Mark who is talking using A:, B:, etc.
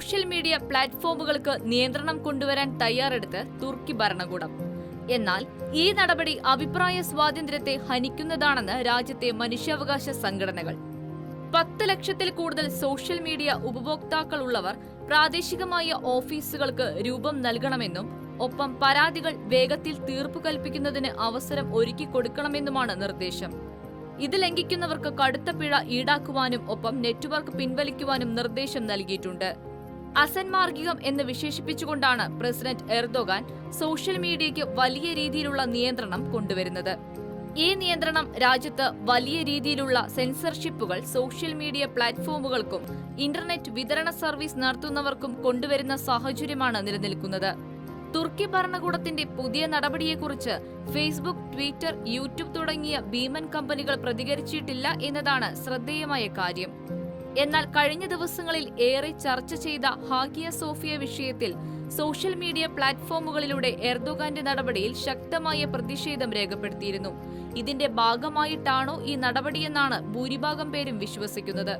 A: Social media പ്ലാറ്റ്ഫോമുകൾക്ക് നിയന്ത്രണം കൊണ്ടുവരാൻ തയ്യാറെടുത്ത് തുർക്കി ഭരണകൂടം. എന്നാൽ ഈ നടപടി അഭിപ്രായ സ്വാതന്ത്ര്യത്തെ ഹനിക്കുന്നതാണെന്ന് രാജ്യത്തെ മനുഷ്യാവകാശ സംഘടനകൾ. പത്ത് ലക്ഷത്തിൽ കൂടുതൽ സോഷ്യൽ മീഡിയ ഉപഭോക്താക്കൾ ഉള്ളവർ പ്രാദേശികമായ ഓഫീസുകൾക്ക് രൂപം നൽകണമെന്നും ഒപ്പം പരാതികൾ വേഗത്തിൽ തീർപ്പ് കൽപ്പിക്കുന്നതിന് അവസരം ഒരുക്കി കൊടുക്കണമെന്നുമാണ് നിർദ്ദേശം. ഇത് ലംഘിക്കുന്നവർക്ക് കടുത്ത പിഴ ഈടാക്കുവാനും ഒപ്പം നെറ്റ്വർക്ക് പിൻവലിക്കുവാനും നിർദ്ദേശം നൽകിയിട്ടുണ്ട്. അസന്മാർഗികം എന്ന് വിശേഷിപ്പിച്ചുകൊണ്ടാണ് പ്രസിഡന്റ് എർദോഗാൻ സോഷ്യൽ മീഡിയയ്ക്ക് വലിയ രീതിയിലുള്ള നിയന്ത്രണം കൊണ്ടുവരുന്നത്. ഈ നിയന്ത്രണം രാജ്യത്ത് വലിയ രീതിയിലുള്ള സെൻസർഷിപ്പുകൾ സോഷ്യൽ മീഡിയ പ്ലാറ്റ്ഫോമുകൾക്കും ഇന്റർനെറ്റ് വിതരണ സർവീസ് നടത്തുന്നവർക്കും കൊണ്ടുവരുന്ന സാഹചര്യമാണ് നിലനിൽക്കുന്നത്. തുർക്കി ഭരണകൂടത്തിന്റെ പുതിയ നടപടിയെക്കുറിച്ച് ഫേസ്ബുക്ക് ട്വിറ്റർ യൂട്യൂബ് തുടങ്ങിയ ഭീമൻ കമ്പനികൾ പ്രതികരിച്ചിട്ടില്ല എന്നതാണ് ശ്രദ്ധേയമായ കാര്യം. എന്നാൽ കഴിഞ്ഞ ദിവസങ്ങളിൽ ഏറെ ചർച്ച ചെയ്ത ഹാഗിയ സോഫിയ വിഷയത്തിൽ സോഷ്യൽ മീഡിയ പ്ലാറ്റ്ഫോമുകളിലൂടെ എർദോഗാന്റെ നടപടിയിൽ ശക്തമായ പ്രതിഷേധം രേഖപ്പെടുത്തിയിരുന്നു. ഇതിന്റെ ഭാഗമായിട്ടാണോ ഈ നടപടിയെന്നാണ് ഭൂരിഭാഗം പേരും വിശ്വസിക്കുന്നത്.